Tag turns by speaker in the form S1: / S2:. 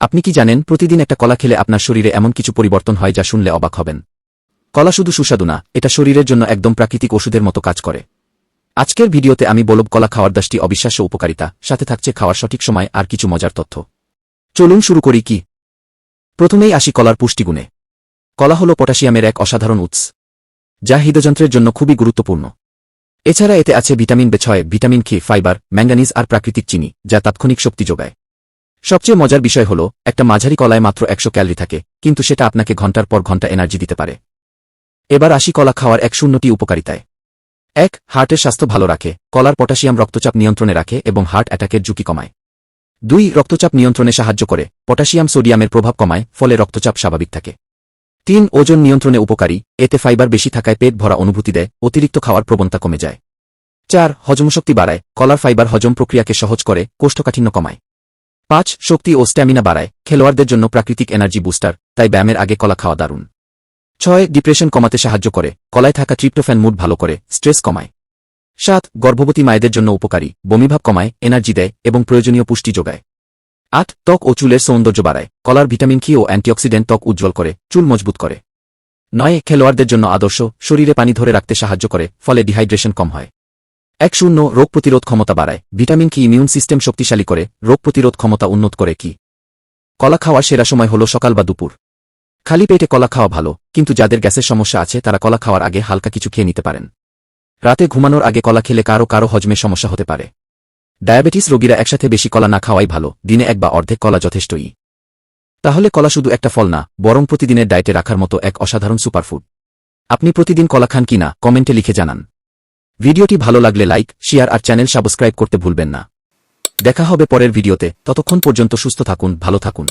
S1: আপনি কি জানেন, প্রতিদিন একটা কলা খেলে আপনার শরীরে এমন কিছু পরিবর্তন হয় যা শুনলে অবাক হবেন? কলা শুধু সুস্বাদু না, এটা শরীরের জন্য একদম প্রাকৃতিক ওষুধের মতো কাজ করে। আজকের ভিডিওতে আমি বলব, কলা খাওয়ার দাসটি অবিশ্বাস্য উপকারিতা, সাথে থাকছে খাওয়ার সঠিক সময় আর কিছু মজার তথ্য। চলুন শুরু করি কি? প্রথমেই আসি কলার পুষ্টিগুণে। কলা হল পটাশিয়ামের এক অসাধারণ উৎস, যা হৃদযন্ত্রের জন্য খুবই গুরুত্বপূর্ণ। এছাড়া এতে আছে ভিটামিন বে ছয়, ভিটামিন কে, ফাইবার, ম্যাঙ্গানিজ আর প্রাকৃতিক চিনি, যা তাৎক্ষণিক শক্তি যোগায়। সবচেয়ে মজার বিষয় হল, একটা মাঝারি কলায় মাত্র একশো ক্যালরি থাকে, কিন্তু সেটা আপনাকে ঘণ্টার পর ঘণ্টা এনার্জি দিতে পারে। এবার আসি কলা খাওয়ার এক শূন্যটি উপকারিতায়। এক, হার্টের স্বাস্থ্য ভালো রাখে, কলার পটাশিয়াম রক্তচাপ নিয়ন্ত্রণে রাখে এবং হার্ট অ্যাটাকের ঝুঁকি কমায়। দুই, রক্তচাপ নিয়ন্ত্রণে সাহায্য করে, পটাশিয়াম সোডিয়ামের প্রভাব কমায়, ফলে রক্তচাপ স্বাভাবিক থাকে। তিন, ওজন নিয়ন্ত্রণে উপকারী, এতে ফাইবার বেশি থাকায় পেট ভরা অনুভূতি দেয়, অতিরিক্ত খাওয়ার প্রবণতা কমে যায়। চার, হজমশক্তি বাড়ায়, কলার ফাইবার হজম প্রক্রিয়াকে সহজ করে, কোষ্ঠকাঠিন্য কমায়। পাঁচ, শক্তি ও স্ট্যামিনা বাড়ায়, খেলোয়াড়দের জন্য প্রাকৃতিক এনার্জি বুস্টার, তাই ব্যায়ামের আগে কলা খাওয়া দারুণ। ছয়, ডিপ্রেশন কমাতে সাহায্য করে, কলায় থাকা ট্রিপ্টোফ্যান মুড ভালো করে, স্ট্রেস কমায়। সাত, গর্ভবতী মায়েদের জন্য উপকারী, বমিভাব কমায়, এনার্জি দেয় এবং প্রয়োজনীয় পুষ্টি যোগায়। আট, ত্বক ও চুলের সৌন্দর্য বাড়ায়, কলার ভিটামিন কি ও অ্যান্টিঅক্সিডেন্ট ত্বক উজ্জ্বল করে, চুল মজবুত করে। নয়, খেলোয়াড়দের জন্য আদর্শ, শরীরে পানি ধরে রাখতে সাহায্য করে, ফলে ডিহাইড্রেশন কম হয়। এক শূন্য রোগ প্রতিরোধ ক্ষমতা বাড়ায়। ভিটামিন কি ইমিউন সিস্টেম শক্তিশালী করে? রোগ প্রতিরোধ ক্ষমতা উন্নত করে কি? কলা খাওয়ার সেরা সময় হল সকাল বা দুপুর। খালি পেটে কলা খাওয়া ভালো, কিন্তু যাদের গ্যাসের সমস্যা আছে, তারা কলা খাওয়ার আগে হালকা কিছু খেয়ে নিতে পারেন। রাতে ঘুমানোর আগে কলা খেলে কারও কারও হজমের সমস্যা হতে পারে। ডায়াবেটিস রোগীরা একসাথে বেশি কলা না খাওয়াই ভালো, দিনে এক বা অর্ধেক কলা যথেষ্টই। তাহলে কলা শুধু একটা ফল না, বরং প্রতিদিনের ডায়েটে রাখার মতো এক অসাধারণ সুপারফুড। আপনি প্রতিদিন কলা খান কিনা কমেন্টে লিখে জানান। ভিডিওটি ভালো লাগলে লাইক, শেয়ার আর চ্যানেল সাবস্ক্রাইব করতে ভুলবেন না। দেখা হবে পরের ভিডিওতে। ততক্ষণ পর্যন্ত সুস্থ থাকুন, ভালো থাকুন।